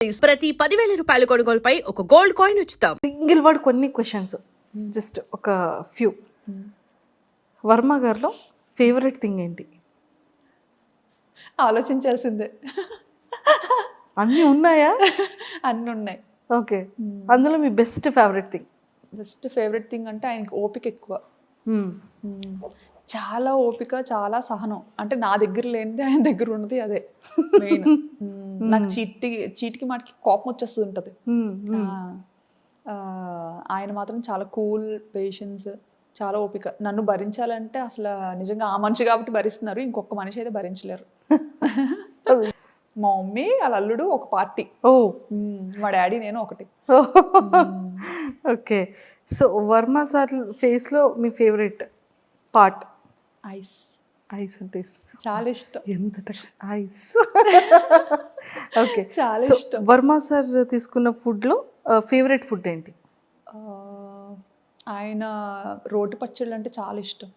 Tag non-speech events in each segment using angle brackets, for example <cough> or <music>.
ప్రతి పదివేల రూపాయల కొనుగోలుపై ఒక గోల్డ్ కాయిన్ ఉచితం. సింగిల్ వర్డ్ కొన్ని క్వశ్చన్స్ జస్ట్ ఒక ఫ్యూ వర్మ గారిలో ఫేవరెట్ థింగ్ ఏంటి? ఆలోచించాల్సిందే. అన్నీ ఉన్నాయా? అన్నీ ఉన్నాయి ఓకే అందులో మీ best favourite thing best favourite thing అంటే ఆయనకి ఓపిక ఎక్కువ. మ్మ్. చాలా ఓపిక చాలా సహనం. అంటే నా దగ్గర లేనిది ఆయన దగ్గర ఉన్నది అదే. మెయిన్ <laughs> నాకు చీటి చీటికి మాటికి కోపం వచ్చేస్తూ ఉంటుంది ఆ, ఆ, ఆయన మాత్రం చాలా కూల్ పేషెన్స్ చాలా ఓపిక. నన్ను భరించాలంటే అసలు నిజంగా ఆ మనిషి కాబట్టి భరిస్తున్నారు ఇంకొక మనిషి అయితే భరించలేరు. <laughs> మా మమ్మీ వాళ్ళ అల్లుడు ఒక పార్టీ. ఓ. మా డాడీ నేను ఒకటి. <laughs> ఓకే. సో వర్మ సార్ ఫేస్లో మీ ఫేవరెట్ పార్ట్? ఐస్. ఐస్ అంటే ఇష్టం. చాలా ఇష్టం. ఎంత ఐస్. <laughs> ఓకే. చాలా ఇష్టం. వర్మ సార్ తీసుకున్న ఫుడ్లో ఫేవరెట్ ఫుడ్ ఏంటి? ఆయన రోటి పచ్చళ్ళు అంటే చాలా ఇష్టం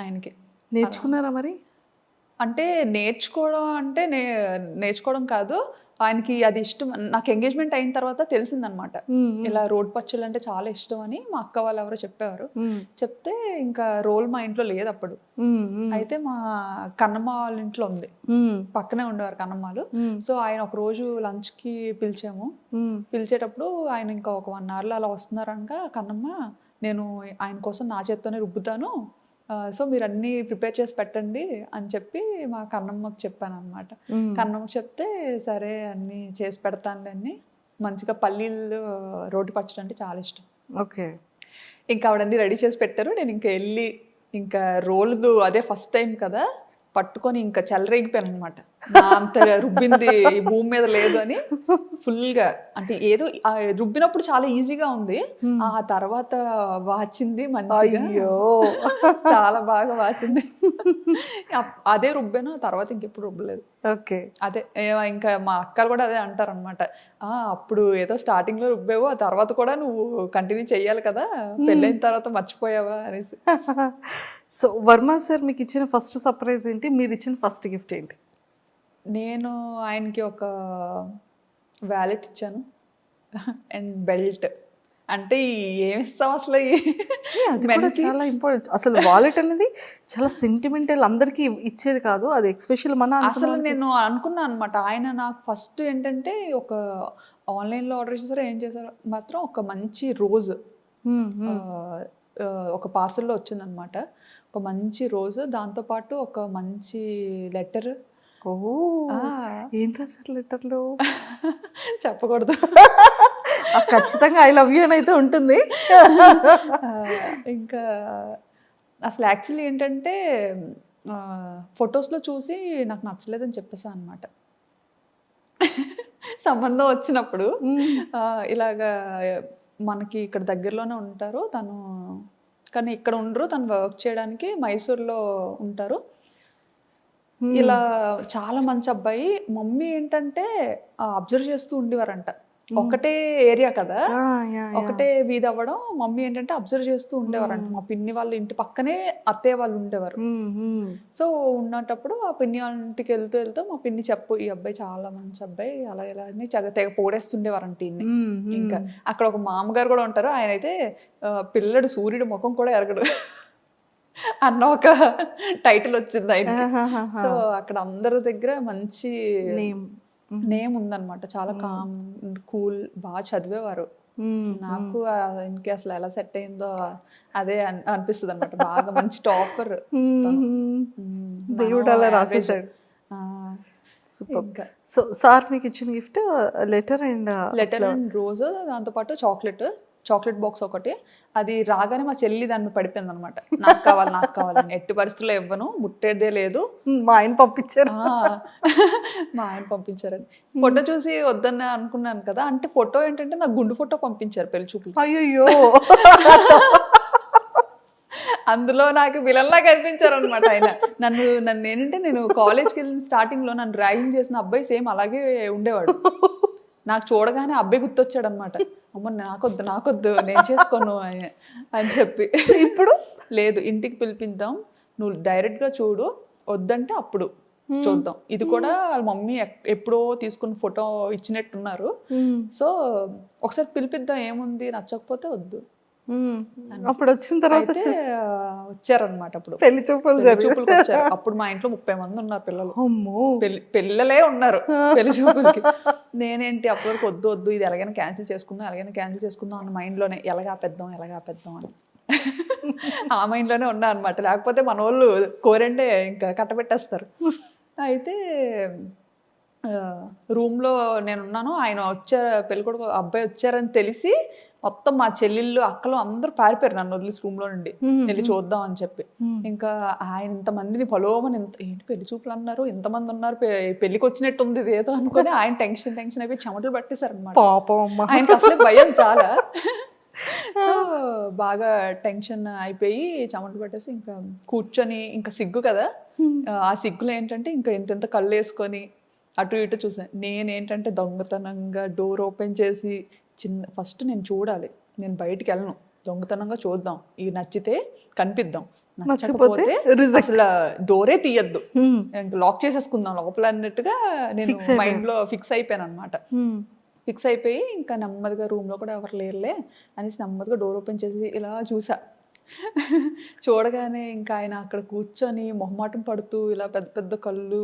ఆయనకి. నేర్చుకున్నారా మరి? అంటే నేర్చుకోవడం అంటే నే నేర్చుకోవడం కాదు ఆయనకి అది ఇష్టం. నాకు ఎంగేజ్మెంట్ అయిన తర్వాత తెలిసిందనమాట. ఇలా రోడ్ పచ్చళ్ళు అంటే చాలా ఇష్టం అని మా అక్క వాళ్ళు ఎవరో చెప్పేవారు. చెప్తే ఇంకా రోల్ మా ఇంట్లో లేదు అప్పుడు. అయితే మా కన్నమ్మ వాళ్ళ ఇంట్లో ఉంది. పక్కనే ఉండేవారు కన్నమ్మలు సో ఆయన ఒక రోజు లంచ్కి పిలిచాము. పిలిచేటప్పుడు ఆయన ఇంకా ఒక వన్ అవర్లో అలా వస్తున్నారనగా కన్నమ్మ నేను ఆయన కోసం నా చేత్తోనే రుబ్బుతాను. సో మీరు అన్నీ ప్రిపేర్ చేసి పెట్టండి అని చెప్పి మా కన్నమ్మకి చెప్పాను అనమాట కన్నమ్మకి చెప్తే సరే అన్నీ చేసి పెడతానులే మంచిగా పల్లీలు రోటి పచ్చడి అంటే చాలా ఇష్టం. ఓకే. ఇంకా ఆవిడన్నీ రెడీ చేసి పెట్టారు. నేను ఇంకా వెళ్ళి ఇంకా రోల్దు అదే ఫస్ట్ టైం కదా పట్టుకొని ఇంకా చెలరేగిపోయాను అనమాట అంత రుబ్బింది ఈ భూమి మీద లేదు అని ఫుల్గా. అంటే ఏదో ఆ రుబ్బినప్పుడు చాలా ఈజీగా ఉంది. ఆ తర్వాత వాచింది మంచిగా. అయ్యో. చాలా బాగా వాచింది. అదే రుబ్బాను తర్వాత ఇంకెప్పుడు రుబ్బలేదు. ఓకే. అదే ఇంకా మా అక్కలు కూడా అదే అంటారు అనమాట అప్పుడు ఏదో స్టార్టింగ్లో రుబ్బావు ఆ తర్వాత కూడా నువ్వు కంటిన్యూ చెయ్యాలి కదా. పెళ్ళైన తర్వాత మర్చిపోయావా అనేసి. సో వర్మ సార్ మీకు ఇచ్చిన ఫస్ట్ సర్ప్రైజ్ ఏంటి? మీరు ఇచ్చిన ఫస్ట్ గిఫ్ట్ ఏంటి? నేను ఆయనకి ఒక వ్యాలెట్ ఇచ్చాను. అండ్ బెల్ట్ అంటే ఏమి ఇస్తాం అసలు? చాలా ఇంపార్టెంట్ అసలు వాలెట్ అనేది చాలా సెంటిమెంటల్ అందరికీ ఇచ్చేది కాదు. అది ఎక్స్పెషల్ మన అసలు నేను అనుకున్నాను అనమాట ఆయన నాకు ఫస్ట్ ఏంటంటే ఒక ఆన్లైన్లో ఆర్డర్ చేశారో ఏం చేశారో మాత్రం ఒక మంచి రోజు మ్మ్. ఆ, ఒక పార్సల్లో వచ్చిందనమాట ఒక మంచి రోజు దాంతోపాటు ఒక మంచి లెటర్. ఓ ఏం రాశారు లెటర్లో? <laughs> చెప్పకూడదు. ఖచ్చితంగా ఐ లవ్ యూ అని అయితే ఉంటుంది. ఇంకా అసలు యాక్చువల్లీ ఏంటంటే ఫొటోస్లో చూసి నాకు నచ్చలేదని చెప్పేసా అనమాట సంబంధం వచ్చినప్పుడు. ఇలాగా మనకి ఇక్కడ దగ్గరలోనే ఉంటారు. తను కానీ ఇక్కడ ఉండరు. తను వర్క్ చేయడానికి మైసూర్లో ఉంటారు. ఇలా చాలా మంచి అబ్బాయి. మమ్మీ ఏంటంటే అబ్జర్వ్ చేస్తూ ఉండేవారంట. ఒకటే ఏరియా కదా. ఒకటే వీధి అవ్వడం మమ్మీ ఏంటంటే అబ్జర్వ్ చేస్తూ ఉండేవారంట మా పిన్ని వాళ్ళ ఇంటి పక్కనే అత్తయ్య వాళ్ళు ఉండేవారు. సో ఉన్నటప్పుడు ఆ పిన్ని వాళ్ళ ఇంటికి వెళ్తూ వెళ్తూ మా పిన్ని చెప్పు ఈ అబ్బాయి చాలా మంచి అబ్బాయి అలా ఇలా అని తెగ పోడేస్తుండేవారంట. మ్మ్, మ్మ్. ఇంకా అక్కడ ఒక మామగారు కూడా ఉంటారు ఆయన అయితే పిల్లడు సూర్యుడు ముఖం కూడా ఎరగడు <laughs> అన్న ఒక టైటిల్ వచ్చింది ఆహాహాహా. సో అక్కడ అందరి దగ్గర మంచి Name. నేమ్ ఉందన్నమాట చాలా కామ్ కూల్ బాగా చదివేవారు. నాకు ఆయనకి అసలు ఎలా సెట్ అయిందో అదే అన్- అనిపిస్తుంది అనమాట బాగా మంచి టాపర్. <laughs> దేవుడు అలా రాసేసాడు. సూపర్. సో సార్ మీకు ఇచ్చిన gift letter and letter and రోజు దాంతోపాటు చాక్లెట్ చాక్లెట్ బాక్స్ ఒకటి అది రాగానే మా చెల్లి దాన్ని పడిపోయింది అనమాట నాకు కావాలి నాకు కావాలని ఎట్టి పరిస్థితుల్లో ఇవ్వను ముట్టేదే లేదు. మా ఆయన పంపించారు. మా ఆయన పంపించారని ఫోటో చూసి వద్దన్న అనుకున్నాను కదా అంటే ఫోటో ఏంటంటే నాకు గుండు ఫోటో పంపించారు పెళ్ళి చూపులు అయ్యో అందులో నాకు విలన్లా కనిపించారు అనమాట ఆయన. నన్ను నన్ను ఏంటంటే నేను కాలేజ్కి వెళ్ళిన స్టార్టింగ్లో నన్ను ర్యాగింగ్ చేసిన అబ్బాయి సేమ్ అలాగే ఉండేవాడు. నాకు చూడగానే అబ్బాయి గుర్తొచ్చాడు అనమాట అమ్మ నాకొద్దు నాకొద్దు నేను చేసుకోను అని అని చెప్పి. ఇప్పుడు? లేదు ఇంటికి పిలిపిద్దాం నువ్వు డైరెక్ట్గా చూడు వద్దంటే అప్పుడు చూద్దాం. ఇది కూడా వాళ్ళ మమ్మీ ఎప్పుడో తీసుకున్న ఫోటో ఇచ్చినట్టున్నారు. సో ఒకసారి పిలిపిద్దాం ఏముంది నచ్చకపోతే వద్దు. అప్పుడు వచ్చిన తర్వాత వచ్చారనమాట అప్పుడు. పెళ్ళి చూపులు చూపులకు వచ్చారు. అప్పుడు మా ఇంట్లో ముప్పై మంది ఉన్నారు పిల్లలు. పెళ్ళి పిల్లలే ఉన్నారు పెళ్ళి చూపులకి. నేనేంటి అప్పటి వరకు వద్దు వద్దు ఇది ఎలాగైనా క్యాన్సిల్ చేసుకుందాం ఎలాగైనా క్యాన్సిల్ చేసుకుందాం అన్న మైండ్లోనే ఎలాగా పెద్దాం ఎలాగా పెద్దాం అని. ఆ మైండ్లోనే ఉన్నా అనమాట లేకపోతే మన వాళ్ళు కోరండే ఇంకా కట్టబెట్టేస్తారు. అయితే రూమ్లో నేను ఉన్నాను ఆయన వచ్చారు పెళ్ళికొడుకు అబ్బాయి వచ్చారని తెలిసి మొత్తం మా చెల్లెళ్ళు అక్కలు అందరూ పారిపోయారు నన్ను వదిలేసి రూమ్లో నుండి. వెళ్ళి చూద్దాం అని చెప్పి. ఇంకా ఆయన ఇంతమందిని పలోమని ఇంత ఏంటి పెళ్ళి చూపులు అన్నారు ఇంతమంది ఉన్నారు పెళ్ళికి వచ్చినట్టు ఉంది ఏదో అనుకుని <laughs> ఆయన టెన్షన్ టెన్షన్ అయిపోయి చెమటలు పట్టేశారు అనమాట ఆయనకి అసలే భయం చాలా. <laughs> సో బాగా టెన్షన్ అయిపోయి చెమటలు పట్టేసి ఇంకా కూర్చొని ఇంకా సిగ్గు కదా. ఆ సిగ్గులో ఏంటంటే ఇంకా ఇంత కళ్ళు వేసుకొని అటు ఇటు చూసాను నేనేంటంటే దొంగతనంగా డోర్ ఓపెన్ చేసి చిన్న ఫస్ట్ నేను చూడాలి. నేను బయటికి వెళ్ళను. దొంగతనంగా చూద్దాం. ఇది నచ్చితే కనిపిద్దాం. నచ్చకపోతే. అసలు డోరే తీయద్దు. లాక్ చేసేసుకుందాం లోపల అన్నట్టుగా నేను. మైండ్లో ఫిక్స్ అయిపోయాను అనమాట. ఫిక్స్ అయిపోయి ఇంకా నెమ్మదిగా room లో కూడా ఎవరు లేరులే అనేసి నెమ్మదిగా డోర్ ఓపెన్ చేసి ఇలా చూసా. చూడగానే ఇంకా ఆయన అక్కడ కూర్చొని మొహమాటం పడుతూ ఇలా పెద్ద పెద్ద కళ్ళు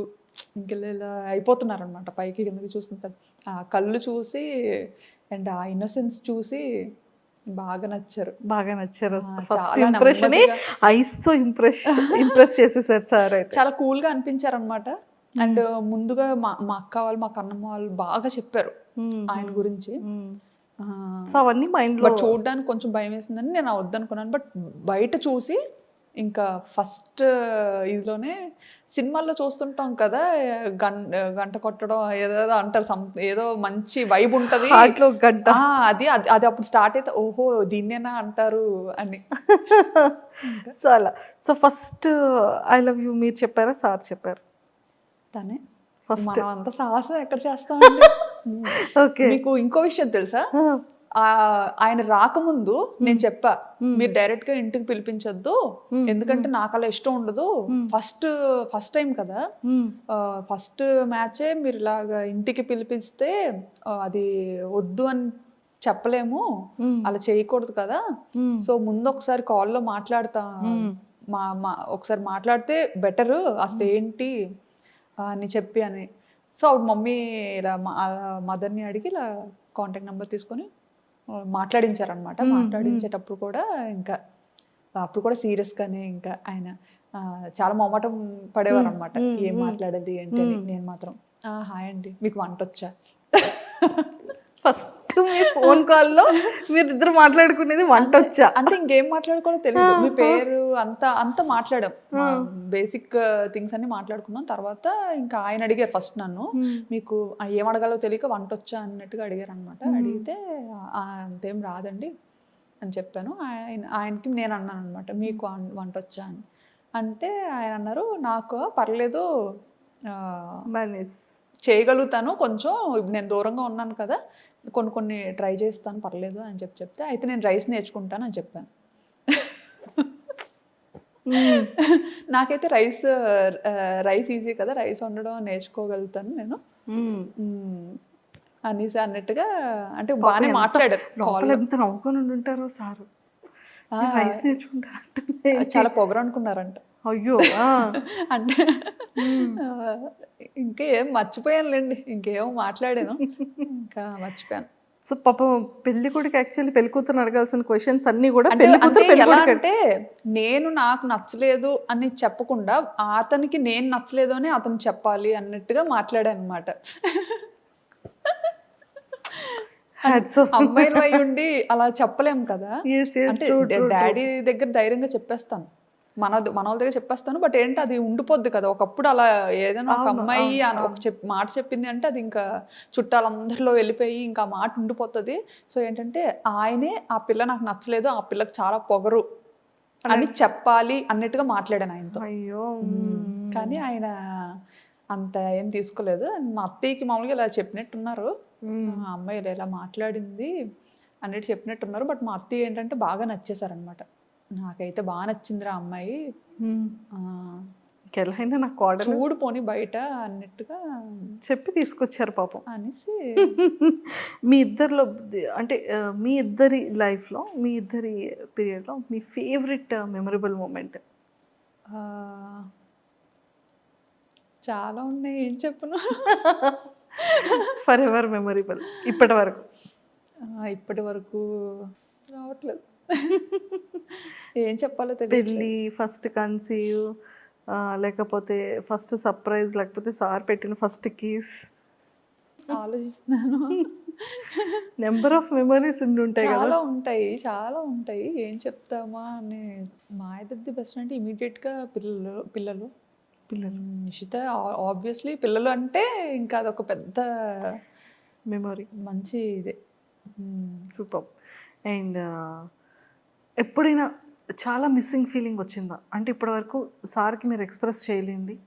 ఇంక ఇలా ఇలా అయిపోతున్నారు అనమాట పైకి కిందకి చూసుకుంటారు ఆ కళ్ళు చూసి అండ్ ఆ ఇన్నోసెన్స్ చూసి బాగా నచ్చారు. బాగా నచ్చారు. First impression. ఐస్తో ఇంప్రెస్ ఇంప్రెస్ చేసేసారు సార్ చాలా కూల్గా అనిపించారు అనమాట అండ్ ముందుగా మా మా అక్క వాళ్ళు మా కన్నమ్మ వాళ్ళు బాగా చెప్పారు. ఆయన గురించి. సో అవన్నీ మైండ్లో బట్ చూడడానికి కొంచెం భయం వేసిందని నేను వద్దనుకున్నాను. బట్ బయట చూసి ఇంకా ఫస్ట్ ఇదిలోనే సినిమాల్లో చూస్తుంటాం కదా గన్ గంట కొట్టడం ఏదో అంటారు some- ఏదో మంచి వైబ్ ఉంటది. గంట. అది అది అప్పుడు స్టార్ట్ అయితే ఓహో దీన్నేనా అంటారు అని. సో అలా. So first I love you మీరు చెప్పారా సార్ చెప్పారు? తనే. మనం అంత సాహసం ఎక్కడ చేస్తామండి? <laughs> ఓకే. మీకు ఇంకో విషయం తెలుసా? ఆయన రాకముందు నేను చెప్పా మీరు డైరెక్ట్గా ఇంటికి పిలిపించొద్దు ఎందుకంటే నాకు అలా ఇష్టం ఉండదు. ఫస్ట్ ఫస్ట్ టైం కదా. ఫస్ట్ మ్యాచే మీరు ఇలాగా ఇంటికి పిలిపిస్తే అది వద్దు అని చెప్పలేము. అలా చేయకూడదు కదా. సో ముందు ఒకసారి కాల్లో మాట్లాడతా. మా మా ఒకసారి మాట్లాడితే బెటర్ అసలు ఏంటి అని చెప్పి అని. సో మమ్మీ ఇలా మదర్ని అడిగి ఇలా కాంటాక్ట్ నెంబర్ తీసుకొని మాట్లాడించారనమాట మాట్లాడించేటప్పుడు కూడా ఇంకా అప్పుడు కూడా serious గానే ఇంకా ఆయన చాలా మొమ్మటం పడేవారు అనమాట ఏం మాట్లాడాలి ఏంటి? నేను మాత్రం "ఆ, హాయ్ అండి మీకు వంట వచ్చా? <laughs> ఫస్ట్ మీ ఫోన్ కాల్లో మీరు ఇద్దరు మాట్లాడుకునేది వంట వచ్చా? అంటే ఇంకేం మాట్లాడుకోవాలో తెలియదు మీ పేరు అంతా అంతా మాట్లాడాం. బేసిక్ థింగ్స్ అన్ని మాట్లాడుకున్నాం. తర్వాత ఇంకా ఆయన అడిగారు ఫస్ట్ నన్ను. మీకు ఏం అడగాలో తెలియక వంట వచ్చా అన్నట్టుగా అడిగారు అనమాట అడిగితే "ఆ, అంతేం రాదండి అని చెప్పాను. ఆయన ఆయనకి నేను అన్నాను అనమాట మీకు వంట వచ్చా అని. అంటే ఆయన అన్నారు నాకు పర్లేదు చేయగలుగుతాను కొంచెం. నేను దూరంగా ఉన్నాను కదా కొన్ని కొన్ని ట్రై చేస్తాను పర్లేదు అని చెప్పి చెప్తే అయితే నేను రైస్ నేర్చుకుంటాను అని చెప్పాను. నాకైతే రైస్ రైస్ ఈజీ కదా రైస్ వండడం నేర్చుకోగలుగుతాను నేను. అనేసి అన్నట్టుగా అంటే బాగానే మాట్లాడారు ఎంత నవ్వుకొని సారు. రైస్ నేర్చుకుంటారంటే చాలా పొగరు అనుకున్నారంట. అయ్యో. అంటే ఇంకేం మర్చిపోయానులేండి ఇంకేమో మాట్లాడాను ఇంకా మర్చిపోయాను. సో పాపం పెళ్ళి కొడుకు యాక్చువల్లీ పెళ్ళి కూతురు అడగాల్సిన క్వశ్చన్స్ అన్ని కూడా పెళ్ళి కూతురు అంటే నేను నాకు నచ్చలేదు అని చెప్పకుండా అతనికి నేను నచ్చలేదు అని అతను చెప్పాలి అన్నట్టుగా మాట్లాడాను అనమాట అమ్మాయిలు అయి ఉండి అలా చెప్పలేం కదా? డాడీ దగ్గర ధైర్యంగా చెప్పేస్తాను. మన మన వాళ్ళ దగ్గర చెప్పేస్తాను బట్ ఏంటి అది ఉండిపోద్ది కదా. ఒకప్పుడు అలా ఏదైనా ఒక అమ్మాయి అన- ఒక చెప్ మాట చెప్పింది అంటే అది ఇంకా చుట్టాలందరిలో వెళ్ళిపోయి ఇంకా మాట ఉండిపోతుంది. సో ఏంటంటే ఆయనే ఆ పిల్ల నాకు నచ్చలేదు ఆ పిల్లకి చాలా పొగరు అని చెప్పాలి అన్నట్టుగా మాట్లాడాను ఆయనతో. అయ్యో కానీ ఆయన అంత ఏం తీసుకోలేదు. మా అత్తయ్యకి మామూలుగా ఇలా చెప్పినట్టున్నారు. ఆ అమ్మాయి ఇలా ఇలా మాట్లాడింది అన్నట్టు చెప్పినట్టున్నారు. బట్ మా అత్తయ్య ఏంటంటే బాగా నచ్చేసారనమాట నాకైతే బాగా నచ్చిందిరా అమ్మాయి. నా కోడలు. చూడు పోని బయట అన్నట్టుగా చెప్పి తీసుకొచ్చారు పాపం. అనేసి <laughs> మీ ఇద్దరిలో అంటే మీ ఇద్దరి లైఫ్లో మీ ఇద్దరి పీరియడ్లో మీ ఫేవరెట్ మెమరబుల్ మూమెంట్? చాలా ఉన్నాయి. ఏం చెప్పను? ఫర్ ఎవర్ మెమరబుల్ ఇప్పటి వరకు. ఇప్పటి వరకు రావట్లేదు. ఏం చెప్పాలో తెలియదు పెళ్ళి ఫస్ట్ కన్సీవ్ లేకపోతే ఫస్ట్ సర్ప్రైజ్ లేకపోతే సార్ పెట్టిన ఫస్ట్ కీస్ ఆలోచిస్తున్నాను. నెంబర్ ఆఫ్ మెమరీస్ ఉండి ఉంటాయి చాలా ఉంటాయి చాలా ఉంటాయి. ఏం చెప్తామా అని మా ఇద్దరిది బెస్ట్ అంటే immediate గా పిల్లలు పిల్లలు. పిల్లలు. నిషిత ఆబ్వియస్లీ పిల్లలు అంటే ఇంకా అదొక పెద్ద మెమరీ మంచి ఇదే. సూపర్ అండ్ ఎప్పుడైనా చాలా మిస్సింగ్ ఫీలింగ్ వచ్చిందా? అంటే ఇప్పటి వరకు సార్కి మీరు ఎక్స్ప్రెస్ చేయలేంది.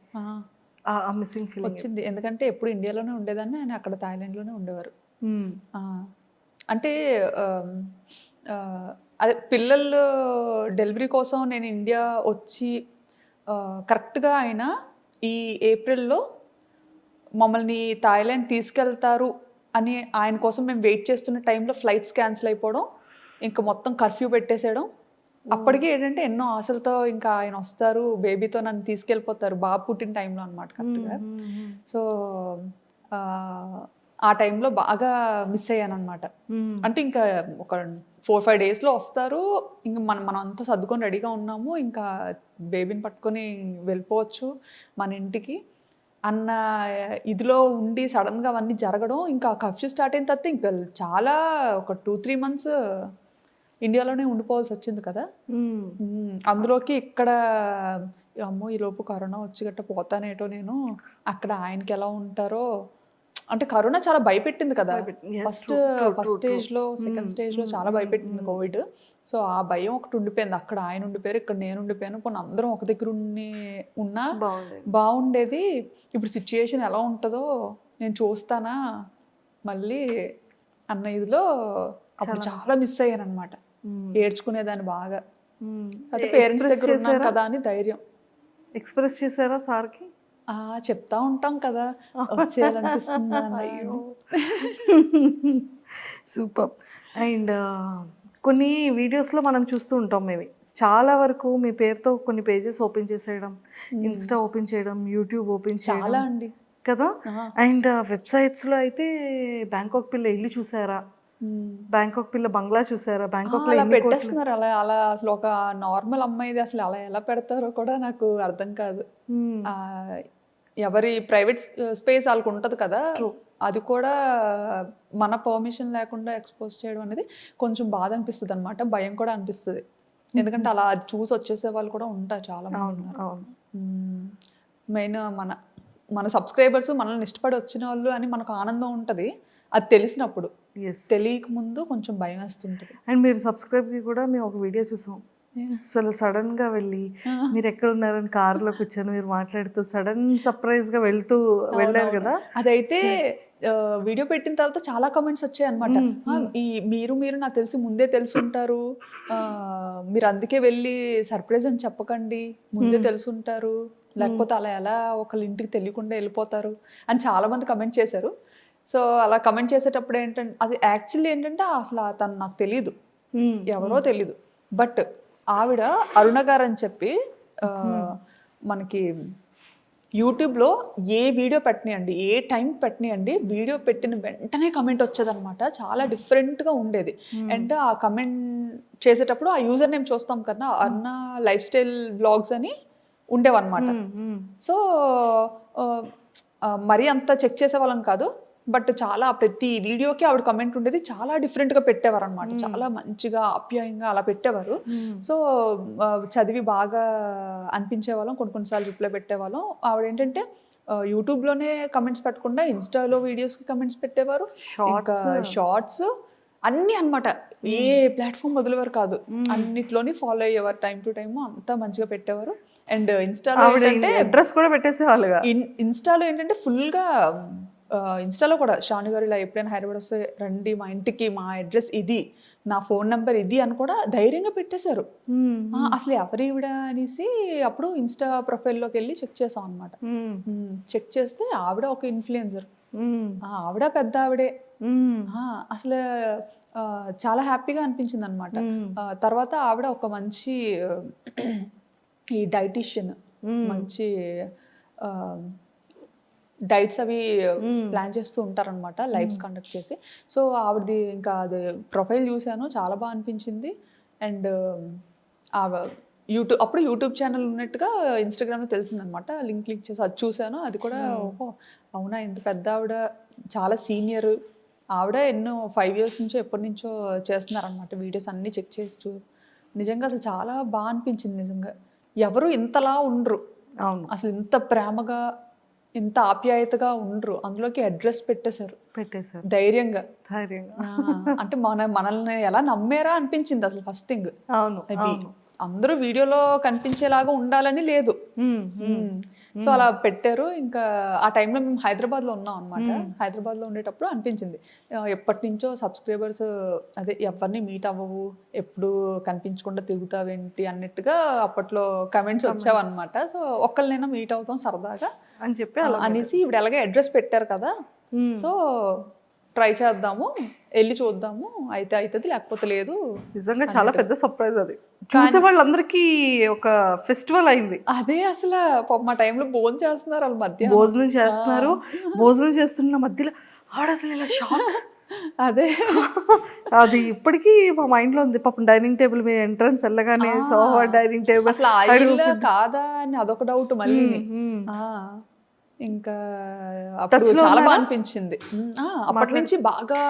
ఆ, మిస్సింగ్ ఫీలింగ్ వచ్చింది. ఎందుకంటే ఎప్పుడు ఇండియాలోనే ఉండేదాన్ని ఆయన అక్కడ థాయిలాండ్లోనే ఉండేవారు. అంటే అదే పిల్లలు డెలివరీ కోసం నేను ఇండియా వచ్చి కరెక్ట్గా ఆయన ఈ ఏప్రిల్లో మమ్మల్ని థాయిలాండ్ తీసుకెళ్తారు అని ఆయన కోసం మేము వెయిట్ చేస్తున్న టైంలో ఫ్లైట్స్ క్యాన్సిల్ అయిపోవడం ఇంకా మొత్తం కర్ఫ్యూ పెట్టేసేయడం. అప్పటికి ఏంటంటే ఎన్నో ఆశలతో ఇంకా ఆయన వస్తారు బేబీతో నన్ను తీసుకెళ్ళిపోతారు బాబు పుట్టిన టైంలో అనమాట కరెక్ట్గా సో ఆ, టైంలో బాగా మిస్ అయ్యాను అనమాట అంటే ఇంకా ఒక ఫోర్ ఫైవ్ డేస్లో వస్తారు ఇంకా మనం మనం అంతా సర్దుకొని రెడీగా ఉన్నాము ఇంకా బేబీని పట్టుకొని వెళ్ళిపోవచ్చు మన ఇంటికి. అన్న ఇదిలో ఉండి సడన్గా అవన్నీ జరగడం ఇంకా కర్ఫ్యూ స్టార్ట్ అయిన తర్వాత ఇంకా చాలా ఒక టూ త్రీ మంత్స్ ఇండియాలోనే ఉండిపోవాల్సి వచ్చింది కదా. అందులోకి ఇక్కడ అమ్మో ఈ లోపు కరోనా వచ్చి గట్ట పోతానేటో నేను అక్కడ ఆయనకి ఎలా ఉంటారో అంటే కరోనా చాలా భయపెట్టింది కదా ఫస్ట్ ఫస్ట్ true, స్టేజ్లో true. సెకండ్ మ్మ్, స్టేజ్లో మ్మ్, చాలా భయపెట్టింది. కోవిడ్ సో ఆ భయం ఒకటి ఉండిపోయింది. అక్కడ ఆయన ఉండిపోయారు ఇక్కడ నేను ఉండిపోయాను. కొన్ని అందరం ఒక దగ్గర ఉండి ఉన్నా బాగుండేది. ఇప్పుడు సిచ్యుయేషన్ ఎలా ఉంటుందో నేను చూస్తానా? మళ్ళీ అన్న ఇదిలో అప్పుడు చాలా మిస్ అయ్యాను అనమాట ఏడ్చుకునేదాన్ని బాగా. అయితే పేరెంట్స్ దగ్గర ఉన్నాను కదా అని ధైర్యం. ఎక్స్ప్రెస్ చేశారా సార్కి? ఆ చెప్తా ఉంటాం కదా. వచ్చేయాలనిపిస్తుందా సూపర్ అండ్ <laughs> కొన్ని వీడియోస్లో మనం చూస్తూ ఉంటాం మేము చాలా వరకు మీ పేరుతో కొన్ని పేజెస్ ఓపెన్ చేసేయడం ఇన్స్టా ఓపెన్ చేయడం యూట్యూబ్ ఓపెన్ చాలా చేయడం అండి. కదా. అండ్ వెబ్సైట్స్లో అయితే బ్యాంకాక్ పిల్ల ఇల్లు చూసారా. బ్యాంకాక్ పిల్ల బంగ్లా చూసారా? బ్యాంకాక్లో పెట్టేస్తున్నారు. అలా అలా అసలు ఒక నార్మల్ అమ్మాయిది అసలు అలా ఎలా పెడతారో కూడా నాకు అర్థం కాదు. ఆ, ఎవరి ప్రైవేట్ స్పేస్ వాళ్ళకి ఉంటుంది కదా? అది కూడా మన పర్మిషన్ లేకుండా ఎక్స్పోజ్ చేయడం అనేది కొంచెం బాధ అనిపిస్తుంది అనమాట భయం కూడా అనిపిస్తుంది. ఎందుకంటే అలా అది చూసి వచ్చేసే వాళ్ళు కూడా ఉంటారు చాలా మెయిన్ మన మన సబ్స్క్రైబర్స్ మనల్ని ఇష్టపడి వచ్చిన వాళ్ళు అని మనకు ఆనందం ఉంటుంది. అది తెలిసినప్పుడు. తెలియక ముందు కొంచెం భయం వేస్తుంటుంది. అండ్ మీరు సబ్స్క్రైబ్కి కూడా మేము ఒక వీడియో చూసాం. అసలు సడన్గా వెళ్ళి మీరు ఎక్కడ ఉన్నారని కారులో కూర్చొని మీరు మాట్లాడుతూ సడన్ సర్ప్రైజ్గా వెళ్తూ వెళ్ళారు కదా? అదైతే వీడియో పెట్టిన తర్వాత చాలా కమెంట్స్ వచ్చాయి అనమాట ఈ మీరు మీరు నాకు తెలిసి ముందే తెలుసుంటారు. మీరు అందుకే వెళ్ళి సర్ప్రైజ్ అని చెప్పకండి. ముందే తెలుసుంటారు. లేకపోతే అలా ఎలా ఒకళ్ళ ఇంటికి తెలియకుండా వెళ్ళిపోతారు అని చాలా మంది కమెంట్ చేశారు. సో అలా కమెంట్ చేసేటప్పుడు ఏంటంటే అది యాక్చువల్లీ ఏంటంటే అసలు తను నాకు తెలియదు. ఎవరో తెలీదు. బట్ ఆవిడ అరుణ గారు అని చెప్పి మనకి యూట్యూబ్లో ఏ వీడియో పెట్టనియండి ఏ టైం పెట్టనియండి వీడియో పెట్టిన వెంటనే కమెంట్ వచ్చేదన్నమాట. చాలా డిఫరెంట్గా ఉండేది. అండ్ ఆ కమెంట్ చేసేటప్పుడు ఆ యూజర్ నేమ్ చూస్తాం కదా అన్న లైఫ్ స్టైల్ బ్లాగ్స్ అని ఉండేవన్నమాట. సో మరీ అంత చెక్ చేసేవాళ్ళం కాదు. బట్ చాలా ప్రతి వీడియోకి ఆవిడ కమెంట్ ఉండేది చాలా డిఫరెంట్గా పెట్టేవారు అనమాట చాలా మంచిగా ఆప్యాయంగా అలా పెట్టేవారు. సో చదివి బాగా అనిపించే వాళ్ళం కొన్ని కొన్నిసార్లు రిప్లై పెట్టేవాళ్ళం. ఆవిడ ఏంటంటే యూట్యూబ్లోనే కమెంట్స్ పెట్టకుండా ఇన్స్టాలో వీడియోస్కి కమెంట్స్ పెట్టేవారు. Shorts. షార్ట్స్ అన్నీ అన్నమాట. ఏ ప్లాట్ఫామ్ వదిలేవారు కాదు. అన్నిట్లోని ఫాలో అయ్యేవారు టైం టు టైం అంతా మంచిగా పెట్టేవారు. అండ్ ఇన్స్టాలో ఏంటంటే అడ్రస్ కూడా పెట్టేసేవాళ్ళుగా. ఇన్ ఇన్స్టాలో ఏంటంటే ఫుల్గా ఇన్స్టాలో కూడా శ్రావణి గారు ఇలా ఎప్పుడైనా హైదరాబాద్ వస్తే రండి మా ఇంటికి మా అడ్రస్ ఇది నా ఫోన్ నెంబర్ ఇది అని కూడా ధైర్యంగా పెట్టేశారు అసలు ఎవరు ఈవిడ అనేసి అప్పుడు ఇన్స్టా ప్రొఫైల్లోకి వెళ్ళి చెక్ చేసాం అనమాట. చెక్ చేస్తే ఆవిడ ఒక ఇన్ఫ్లుయెన్సర్. ఆవిడ పెద్ద ఆవిడే అసలు చాలా హ్యాపీగా అనిపించింది అనమాట. తర్వాత ఆవిడ ఒక మంచి ఈ డైటిషియన్. మంచి డైట్స్ అవి. ప్లాన్ చేస్తూ ఉంటారనమాట లైవ్స్ కండక్ట్ చేసి. సో ఆవిడది ఇంకా అది ప్రొఫైల్ చూశాను చాలా బాగా అనిపించింది. అండ్ యూట్యూబ్ అప్పుడు యూట్యూబ్ ఛానల్ ఉన్నట్టుగా ఇన్స్టాగ్రామ్లో తెలిసిందనమాట లింక్ క్లిక్ చేసి అది చూశాను. అది కూడా ఓహో అవునా ఇంత పెద్ద ఆవిడ చాలా సీనియర్. ఆవిడ ఎన్నో ఫైవ్ ఇయర్స్ నుంచో ఎప్పటి నుంచో చేస్తున్నారనమాట వీడియోస్ అన్నీ చెక్ చేస్తూ. నిజంగా అసలు చాలా బాగా అనిపించింది నిజంగా. ఎవరు ఇంతలా ఉండరు. అవును. అసలు ఇంత ప్రేమగా ఇంత ఆప్యాయతగా ఉండరు. అందులోకి అడ్రస్ పెట్టేశారు. పెట్టేశారు. ధైర్యంగా. ధైర్యంగా. అంటే మన మనల్ని ఎలా నమ్మారా అనిపించింది అసలు ఫస్ట్ థింగ్ అవును అది అవును. అందరూ వీడియోలో కనిపించేలాగా ఉండాలని లేదు. సో అలా పెట్టారు. ఇంకా ఆ టైంలో మేము హైదరాబాద్లో ఉన్నాం అనమాట హైదరాబాద్లో ఉండేటప్పుడు అనిపించింది. ఎప్పటి నుంచో సబ్స్క్రైబర్స్ అదే ఎవరిని మీట్ అవ్వవు ఎప్పుడు కనిపించకుండా తిరుగుతావేంటి అన్నట్టుగా అప్పట్లో కమెంట్స్ వచ్చావన్నమాట. సో ఒక్కరినైనా మీట్ అవుతాం సరదాగా. అని చెప్పి అనేసి ఇప్పుడు ఎలాగే అడ్రస్ పెట్టారు కదా. సో ట్రై చేద్దాము వెళ్ళి చూద్దాము అయితే అవుతుంది లేకపోతే లేదు నిజంగా చాలా పెద్ద సర్ప్రైజ్ అది. చూసే వాళ్ళందరికీ ఒక ఫెస్టివల్ అయింది. అదే అసలు పాపం మా టైంలో భోజనం చేస్తున్నారు వాళ్ళ మధ్య భోజనం చేస్తున్నారు. భోజనం చేస్తున్న మధ్యలో ఆవిడ అసలు ఇలా షాక్ <laughs> అదే. అది ఇప్పటికీ మా మైండ్లో ఉంది. పాపం డైనింగ్ టేబుల్ మీద ఎంట్రన్స్ వెళ్ళగానే సోఫా డైనింగ్ టేబుల్ కాదా అని అదొక డౌట్ మళ్ళీ. ఇంకా అప్పుడు చాలా బాగా అనిపించింది. అప్పటి నుంచి బాగా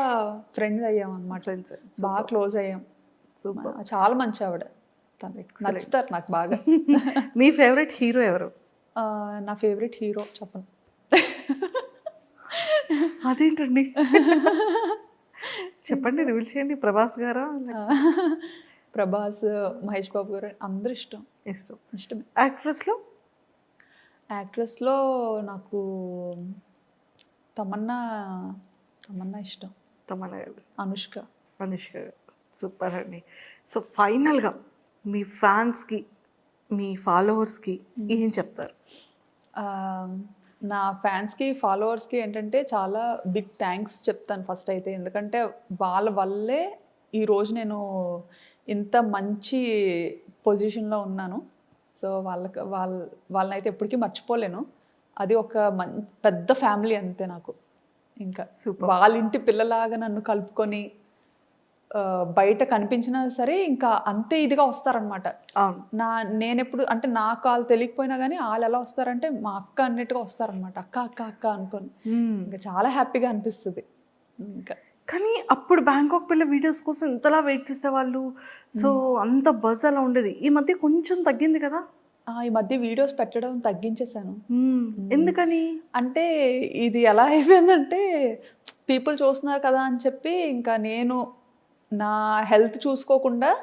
ఫ్రెండ్స్ అయ్యాం అనమాట బాగా క్లోజ్ అయ్యాం. సూపర్ చాలా మంచి ఆవిడ. నచ్చుతారు నాకు బాగా. <laughs> మీ ఫేవరెట్ హీరో ఎవరు? నా ఫేవరెట్ హీరో చెప్పను. అదేంటండి? <laughs> చెప్పండి రివీల్ చేయండి. ప్రభాస్ గారా? ప్రభాస్ మహేష్ బాబు గారు అందరూ ఇష్టం. ఇష్టం. ఇష్టమే. యాక్ట్రెస్లో? యాక్ట్రెస్లో నాకు తమన్నా తమన్నా ఇష్టం. తమన్నా అనుష్క. అనుష్క సూపర్ అండి. సో ఫైనల్గా మీ ఫ్యాన్స్కి మీ ఫాలోవర్స్కి ఏం చెప్తారు? నా ఫ్యాన్స్కి ఫాలోవర్స్కి ఏంటంటే చాలా బిగ్ థ్యాంక్స్ చెప్తాను ఫస్ట్ అయితే. ఎందుకంటే వాళ్ళ వల్లే ఈరోజు నేను ఇంత మంచి పొజిషన్లో ఉన్నాను. సో వాళ్ళకి వాళ్ళ వాళ్ళనైతే ఎప్పటికీ మర్చిపోలేను. అది ఒక మం పెద్ద ఫ్యామిలీ అంతే నాకు. ఇంకా Super. వాళ్ళ ఇంటి పిల్లలాగా నన్ను కలుపుకొని బయట కనిపించినా సరే ఇంకా అంతే ఇదిగా వస్తారనమాట నా నేను ఎప్పుడు అంటే నాకు వాళ్ళు తెలియకపోయినా కానీ వాళ్ళు ఎలా వస్తారంటే మా అక్క అన్నట్టుగా వస్తారనమాట అక్క అక్క అక్క అనుకొని. ఇంకా చాలా హ్యాపీగా అనిపిస్తుంది. ఇంకా కానీ అప్పుడు బ్యాంకాక్ పిల్ల వీడియోస్ కోసం ఇంతలా వెయిట్ చేసేవాళ్ళు. సో అంత బజ్ అలా ఉండేది. ఈ మధ్య కొంచెం తగ్గింది కదా? ఈ మధ్య వీడియోస్ పెట్టడం తగ్గించేశాను. ఎందుకని? అంటే ఇది ఎలా అయిపోయిందంటే పీపుల్ చూస్తున్నారు కదా అని చెప్పి ఇంకా నేను నా హెల్త్ చూసుకోకుండా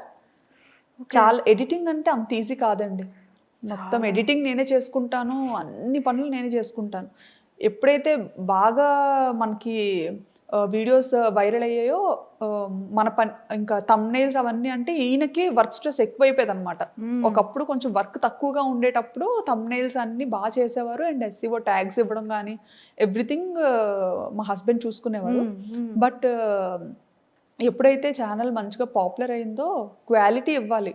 చాలా ఎడిటింగ్ అంటే అంత ఈజీ కాదండి. మొత్తం ఎడిటింగ్ నేనే చేసుకుంటాను అన్ని పనులు నేనే చేసుకుంటాను. ఎప్పుడైతే బాగా మనకి వీడియోస్ వైరల్ అయ్యాయో మన పని ఇంకా తమ్నైల్స్ అవన్నీ అంటే ఈయనకి వర్క్ స్ట్రెస్ ఎక్కువైపోయేది అనమాట ఒకప్పుడు కొంచెం వర్క్ తక్కువగా ఉండేటప్పుడు తమ్నైల్స్ అన్ని బాగా చేసేవారు అండ్ ఎస్సీఓ ట్యాగ్స్ ఇవ్వడం కానీ ఎవ్రీథింగ్ మా హస్బెండ్ చూసుకునేవారు. బట్ ఎప్పుడైతే ఛానల్ మంచిగా పాపులర్ అయిందో క్వాలిటీ ఇవ్వాలి.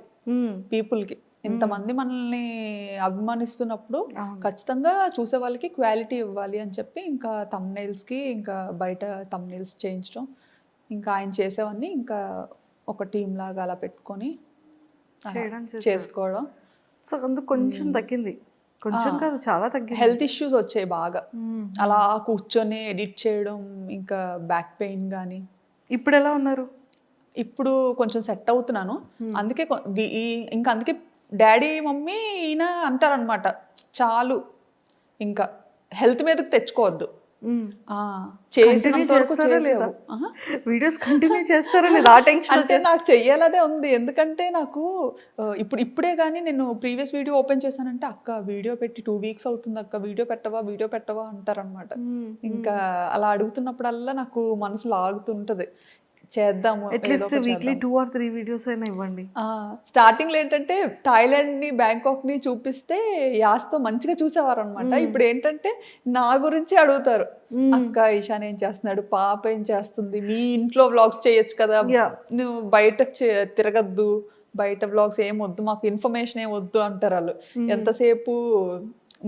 పీపుల్కి ఇంతమంది మనల్ని అభిమానిస్తున్నప్పుడు. ఖచ్చితంగా చూసే వాళ్ళకి క్వాలిటీ ఇవ్వాలి అని చెప్పి ఇంకా తమ్నైల్స్కి ఇంకా బయట తమ్నైల్స్ చేయించడం ఇంకా ఆయన చేసేవన్నీ ఇంకా ఒక టీం లాగా అలా పెట్టుకొని. చేసుకోవడం. సో అందుకు కొంచెం తగ్గింది. కొంచెం కాదు చాలా తగ్గింది. హెల్త్ ఇష్యూస్ వచ్చాయి బాగా. అలా కూర్చొని ఎడిట్ చేయడం ఇంకా బ్యాక్ పెయిన్ కానీ ఇప్పుడు ఎలా ఉన్నారు? ఇప్పుడు కొంచెం సెట్ అవుతున్నాను. అందుకే కొ- ఇంకా అందుకే డాడీ మమ్మీ ఈయన అంటారనమాట చాలు ఇంకా హెల్త్ మీదకి తెచ్చుకోవద్దు. వీడియోస్ కంటిన్యూ <laughs> చేస్తారా లేదా? ఆ టెన్షన్ అంటే నాకు చెయ్యాలనే ఉంది. ఎందుకంటే నాకు ఇప్పుడు ఇప్పుడే కానీ నేను ప్రీవియస్ వీడియో ఓపెన్ చేశానంటే అక్క వీడియో పెట్టి టూ వీక్స్ అవుతుంది అక్క వీడియో పెట్టవా వీడియో పెట్టవా అంటారనమాట ఇంకా అలా అడుగుతున్నప్పుడల్లా నాకు మనసు లాగుతుంటది. చేద్దాము at least weekly. Two or three videos అయినా ఇవ్వండి. స్టార్టింగ్లో ఏంటంటే థాయిలాండ్ని బ్యాంకాక్ని చూపిస్తే యాస్తో మంచిగా చూసేవారు అనమాట ఇప్పుడు ఏంటంటే నా గురించి అడుగుతారు. అక్క ఈశాన్ ఏం చేస్తున్నాడు? పాప ఏం చేస్తుంది? మీ ఇంట్లో వ్లాగ్స్ చేయొచ్చు కదా. నువ్వు బయట తిరగద్దు. బయట వ్లాగ్స్ ఏం వద్దు. మాకు ఇన్ఫర్మేషన్ ఏం వద్దు అంటారు వాళ్ళు. ఎంతసేపు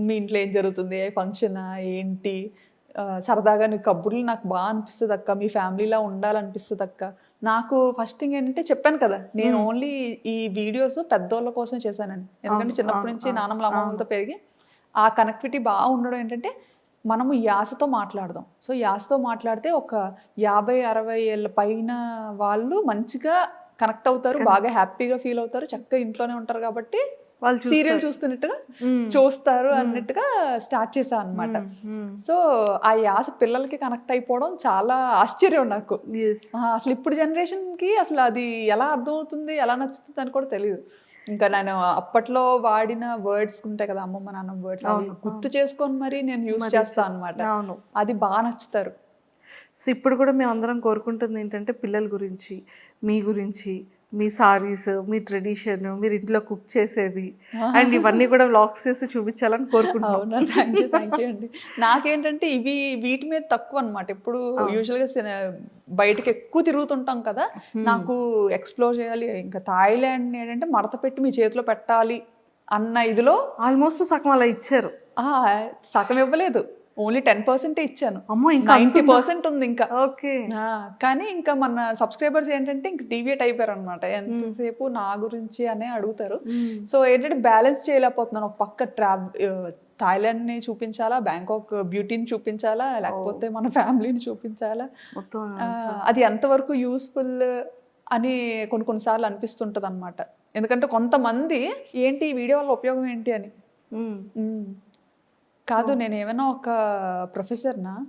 మీ ఇంట్లో ఏం జరుగుతుంది? ఫంక్షన్ ఏంటి? సరదాగా నీ కబుర్లు నాకు బాగా అనిపిస్తుంది అక్క మీ ఫ్యామిలీలా ఉండాలనిపిస్తుంది అక్క నాకు ఫస్ట్ థింగ్ ఏంటంటే చెప్పాను కదా నేను ఓన్లీ ఈ వీడియోస్ పెద్దోళ్ళ కోసం చేశానని. ఎందుకంటే చిన్నప్పటి నుంచి నాన్నమ్మల అమ్మమ్మలతో పెరిగి ఆ కనెక్టివిటీ బాగా ఉండడం ఏంటంటే మనము యాసతో మాట్లాడదాం. సో యాసతో మాట్లాడితే ఒక యాభై అరవై ఏళ్ళ పైన వాళ్ళు మంచిగా కనెక్ట్ అవుతారు బాగా హ్యాపీగా ఫీల్ అవుతారు చక్కగా ఇంట్లోనే ఉంటారు కాబట్టి వాళ్ళు సీరియల్ చూస్తున్నట్టుగా చూస్తారు అన్నట్టుగా స్టార్ట్ చేశా అనమాట సో ఆ యాస పిల్లలకి కనెక్ట్ అయిపోవడం చాలా ఆశ్చర్యం నాకు. అసలు ఇప్పుడు జనరేషన్కి అసలు అది ఎలా అర్థమవుతుంది ఎలా నచ్చుతుంది అని కూడా తెలియదు ఇంకా నేను అప్పట్లో వాడిన వర్డ్స్ ఉంటాయి కదా అమ్మమ్మ నాన్న వర్డ్స్ గుర్తు చేసుకొని మరి నేను యూజ్ చేస్తాను అనమాట అవును. అది బాగా నచ్చుతారు. సో ఇప్పుడు కూడా మేము అందరం కోరుకుంటుంది ఏంటంటే పిల్లల గురించి మీ గురించి మీ సారీస్ మీ ట్రెడిషన్ మీరు ఇంట్లో కుక్ చేసేది. అండ్ ఇవన్నీ కూడా వ్లాగ్స్ చేసి చూపించాలని కోరుకుంటున్నాం. అవునా? థ్యాంక్ యూ థ్యాంక్ యూ అండి. నాకేంటంటే ఇవి వీటి మీద తక్కువ అనమాట ఇప్పుడు యూజువల్గా బయటకి ఎక్కువ తిరుగుతుంటాం కదా. నాకు ఎక్స్ప్లోర్ చేయాలి. ఇంకా థాయిలాండ్ ఏంటంటే మడత పెట్టి మీ చేతిలో పెట్టాలి అన్న ఇదిలో ఆల్మోస్ట్ సగం అలా ఇచ్చారు. సగం ఇవ్వలేదు. ఓన్లీ టెన్ పర్సెంట్ ఇచ్చాను. అమ్మో ఇంకా నైంటీ పర్సెంట్ ఉంది ఇంకా. ఓకే. కానీ ఇంకా మన సబ్స్క్రైబర్స్ ఏంటంటే ఇంక డీవియేట్ అయిపోయారు అనమాట ఎంతసేపు నా గురించి అనే అడుగుతారు. సో ఏంటంటే బ్యాలెన్స్ చేయలేకపోతున్నాను. ఒక పక్క ట్రావ్ థాయిలాండ్ని చూపించాలా బ్యాంకాక్ బ్యూటీని చూపించాలా లేకపోతే మన ఫ్యామిలీని చూపించాలా? అది ఎంతవరకు యూస్ఫుల్ అని కొన్ని కొన్నిసార్లు అనిపిస్తుంటది అనమాట ఎందుకంటే కొంతమంది ఏంటి ఈ వీడియో వల్ల ఉపయోగం ఏంటి అని. కాదు నేను ఏమైనా ఒక ప్రొఫెసర్నా?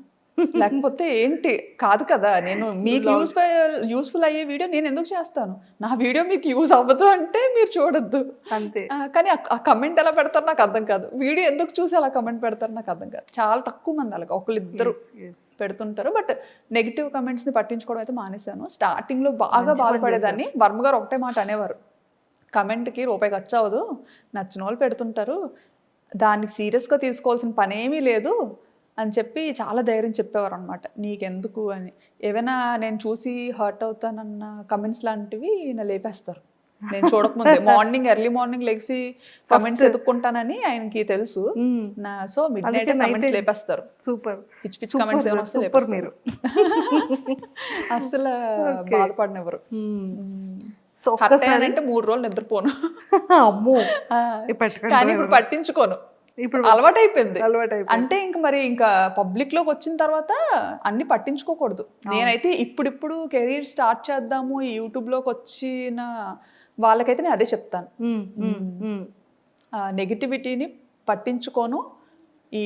లేకపోతే ఏంటి? కాదు కదా నేను మీకు యూస్ఫుల్ యూస్ఫుల్ అయ్యే వీడియో నేను ఎందుకు చేస్తాను? నా వీడియో మీకు యూజ్ అవ్వదు అంటే మీరు చూడొద్దు. అంతే. కానీ ఆ- కమెంట్ ఎలా పెడతారు నాకు అర్థం కాదు. వీడియో ఎందుకు చూసి అలా కమెంట్ పెడతారు నాకు అర్థం కాదు. చాలా తక్కువ మంది అలాగ ఒకళ్ళు ఇద్దరు Yes, yes. పెడుతుంటారు. బట్ నెగిటివ్ కమెంట్స్ని పట్టించుకోవడం అయితే మానేశాను. స్టార్టింగ్లో బాగా బాధపడేదాన్ని. వర్మ గారు ఒకటే మాట అనేవారు. కమెంట్కి రూపాయి ఖర్చు అవ్వదు. నచ్చిన వాళ్ళు పెడుతుంటారు. దానికి serious గా తీసుకోవాల్సిన పని ఏమీ లేదు అని చెప్పి చాలా ధైర్యం చెప్పేవారు అనమాట నీకెందుకు? అని. ఏమైనా నేను చూసి హర్ట్ అవుతానన్న కమెంట్స్ లాంటివి నా లేపేస్తారు. నేను చూడకముందే <laughs> మార్నింగ్ ఎర్లీ మార్నింగ్ లెగ్సి కమెంట్స్ ఎత్తుక్కుంటానని ఆయనకి తెలుసు. నా సో మిడ్ నైట్ కమెంట్స్ లేపేస్తారు. సూపర్. పిచ్చి పిచ్చి కమెంట్స్ సూపర్ మీరు. <laughs> అసలు బాధపడినెవరు సో ఒక్కసారి అయ్యానంటే మూడు రోజులు నిద్రపోను. అమ్మో. కానీ ఇప్పుడు పట్టించుకోను. ఇప్పుడు అలవాటు అయిపోయింది అలవాటు అయిపోయింది. అంటే ఇంక మరి ఇంకా పబ్లిక్లోకి వచ్చిన తర్వాత అన్ని పట్టించుకోకూడదు. నేనైతే ఇప్పుడిప్పుడు కెరీర్ స్టార్ట్ చేద్దాము ఈ యూట్యూబ్లోకి వచ్చిన వాళ్ళకైతే నేను అదే చెప్తాను. నెగిటివిటీని పట్టించుకోను ఈ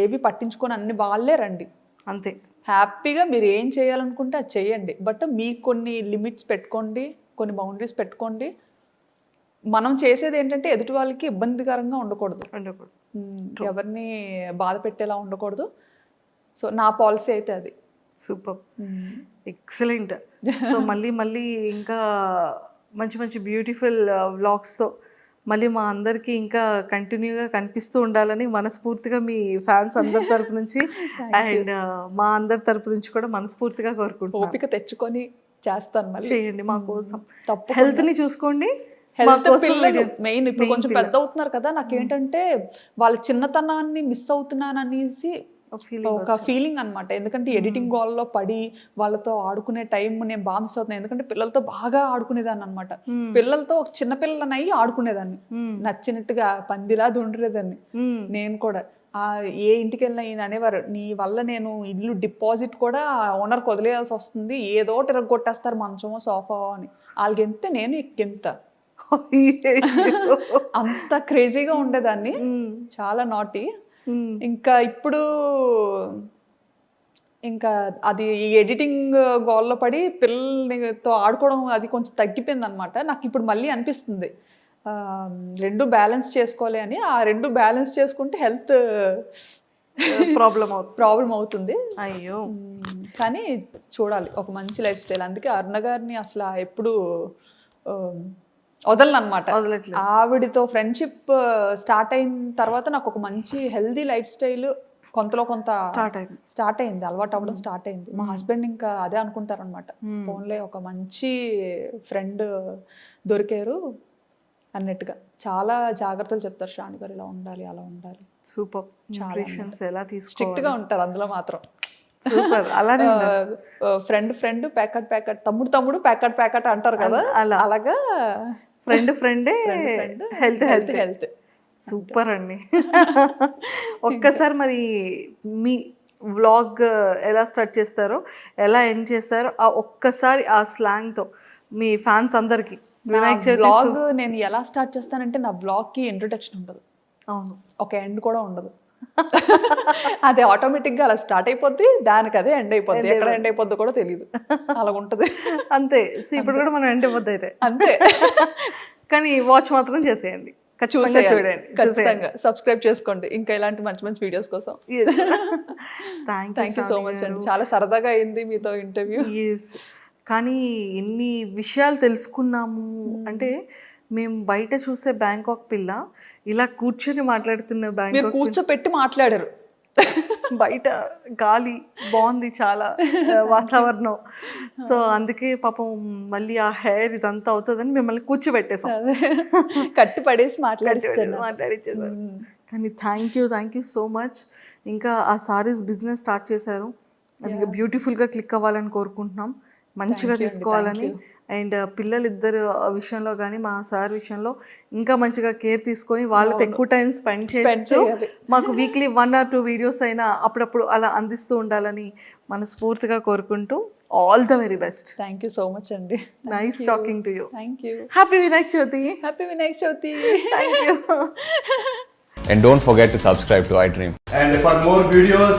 ఏవి పట్టించుకొని అన్ని వాళ్ళే రండి. అంతే. హ్యాపీగా మీరు ఏం చేయాలనుకుంటే అది చేయండి. బట్ మీకు కొన్ని లిమిట్స్ పెట్టుకోండి. కొన్ని బౌండరీస్ పెట్టుకోండి. మనం చేసేది ఏంటంటే ఎదుటి వాళ్ళకి ఇబ్బందికరంగా ఉండకూడదు. ఎవరిని బాధ పెట్టేలా ఉండకూడదు. సో నా పాలసీ అయితే అది. సూపర్ ఎక్సలెంట్ <laughs> సో మళ్ళీ మళ్ళీ ఇంకా మంచి మంచి బ్యూటిఫుల్ వ్లాగ్స్తో మళ్ళీ మా అందరికీ ఇంకా కంటిన్యూగా కనిపిస్తూ ఉండాలని మనస్ఫూర్తిగా మీ ఫ్యాన్స్ అందరి తరపు నుంచి <laughs> అండ్ మా అందరి తరపు నుంచి కూడా మనస్ఫూర్తిగా కోరుకుంటున్నాం ఓపిక తెచ్చుకొని చేస్తాను మళ్ళీ. చేయండి మా కోసం. తప్పు హెల్త్ని చూసుకోండి. హెల్త్ పిల్లలు మెయిన్ ఇప్పుడు కొంచెం. పెద్ద అవుతున్నారు కదా నాకేంటంటే వాళ్ళ చిన్నతనాన్ని మిస్ అవుతున్నాను అనేసి ఒక ఫీలింగ్ అన్నమాట. ఎందుకంటే ఎడిటింగ్లో పడి వాళ్ళతో ఆడుకునే టైం నేను బాగా మిస్ అవుతున్నాను ఎందుకంటే పిల్లలతో బాగా ఆడుకునేదాన్ని అనమాట పిల్లలతో ఒక చిన్న ఆడుకునేదాన్ని. నచ్చినట్టుగా పందిలా దుండలేదాన్ని మ్మ్. నేను కూడా. ఏ ఇంటికి వెళ్ళినా ఈయన అనేవారు నీ వల్ల నేను ఇల్లు డిపాజిట్ కూడా ఓనర్కి వదిలేయాల్సి వస్తుంది ఏదో తిరగొట్టేస్తారు మంచమో సోఫా అని. వాళ్ళకి ఎంత? నేను ఎక్కింత. అంత క్రేజీగా ఉండేదాన్ని. చాలా నాటి. ఇంకా ఇప్పుడు ఇంకా అది ఈ ఎడిటింగ్ గోల్లో పడి పిల్లలతో ఆడుకోవడం అది కొంచెం తగ్గిపోయింది అనమాట నాకు ఇప్పుడు మళ్ళీ అనిపిస్తుంది. రెండు బ్యాలెన్స్ చేసుకోవాలి అని ఆ రెండు బ్యాలెన్స్ చేసుకుంటే హెల్త్ ప్రాబ్లం అవుతుంది. ప్రాబ్లం అవుతుంది. అయ్యో. కానీ చూడాలి ఒక మంచి లైఫ్ స్టైల్. అందుకే అరుణ గారిని అసలు ఎప్పుడు వదలను అనమాట వదలట్లేదు. ఆవిడతో ఫ్రెండ్షిప్ స్టార్ట్ అయిన తర్వాత నాకు ఒక మంచి హెల్దీ లైఫ్ స్టైల్ కొంతలో కొంత స్టార్ట్ అయింది. స్టార్ట్ అయింది అలవాటు అవ్వడం స్టార్ట్ అయింది. మా హస్బెండ్ ఇంకా అదే అనుకుంటారనమాట. ఫోన్లే ఒక మంచి ఫ్రెండ్ దొరికారు అన్నట్టుగా. చాలా జాగ్రత్తలు చెప్తారు శ్రావణి గారు ఇలా ఉండాలి అలా ఉండాలి. సూపర్. న్యూట్రిషన్స్ ఎలా స్ట్రిక్ట్ తీసుకోవాలి? గా ఉంటారు అందులో మాత్రం. సూపర్. అలానే. ఫ్రెండ్ ఫ్రెండ్ ప్యాకెట్ ప్యాకెట్ తమ్ముడు తమ్ముడు ప్యాకెట్ ప్యాకెట్ అంటారు కదా? అలా. అలాగా ఫ్రెండ్ ఫ్రెండే హెల్త్ హెల్త్ హెల్త్. సూపర్ అండి. <laughs> ఒక్కసారి మరి మీ వ్లాగ్ ఎలా స్టార్ట్ చేస్తారో ఎలా ఎండ్ చేస్తారో ఆ ఒక్కసారి ఆ slang తో మీ ఫ్యాన్స్ అందరికి బ్లాగ్ నేను ఎలా స్టార్ట్ చేస్తానంటే నా బ్లాగ్కి ఇంట్రొడక్షన్ ఉండదు అవును. ఒక ఎండ్ కూడా ఉండదు. అది ఆటోమేటిక్గా అలా స్టార్ట్ అయిపోద్ది దానికి అదే ఎండ్ అయిపోద్ది. ఎక్కడ ఎండ్ అయిపోద్దో కూడా తెలియదు అలా ఉంటది. అంతే. సో ఇప్పుడు కూడా మనం ఎండ్ ఇవ్వద్దు అయితే. అంతే. కానీ వాచ్ మాత్రం చేసేయండి. ఖచ్చితంగా. చూడండి. ఖచ్చితంగా. సబ్స్క్రైబ్ చేసుకోండి. ఇంకా ఇలాంటి మంచి మంచి వీడియోస్ కోసం. థ్యాంక్ యూ సో మచ్ అండి. చాలా సరదాగా అయింది మీతో ఇంటర్వ్యూ కానీ ఎన్ని విషయాలు తెలుసుకున్నాము? అంటే మేము బయట చూసే బ్యాంకాక్ పిల్ల ఇలా కూర్చొని మాట్లాడుతున్న మీరు బ్యాంకాక్ కూర్చోపెట్టి మాట్లాడారు. బయట గాలి బాగుంది చాలా <laughs> వాతావరణం. సో అందుకే పాపం మళ్ళీ ఆ హెయిర్ ఇదంతా అవుతుందని మిమ్మల్ని కూర్చోబెట్టేసాం. అదే. కట్టి పడేసి మాట్లాడుతున్నా మాట్లాడిచ్చేసారు. కానీ thank you thank you so much ఇంకా ఆ సారీస్ బిజినెస్ స్టార్ట్ చేశారు. అది బ్యూటిఫుల్గా క్లిక్ అవ్వాలని కోరుకుంటున్నాం. మంచిగా తీసుకోవాలని అండ్ పిల్లలిద్దరు విషయంలో కానీ మా సార్ విషయంలో ఇంకా మంచిగా కేర్ తీసుకొని వాళ్ళతో ఎక్కువ టైం స్పెండ్ చేస్తూ. మాకు weekly one or two videos అయినా అప్పుడప్పుడు అలా అందిస్తూ ఉండాలని మనస్ఫూర్తిగా కోరుకుంటూ all the very best. Thank you so much అండి. Nice talking to you thank you happy Vinayak Chavithi happy Vinayaka Chavithi thank you And don't forget to subscribe to iDream. And for more videos,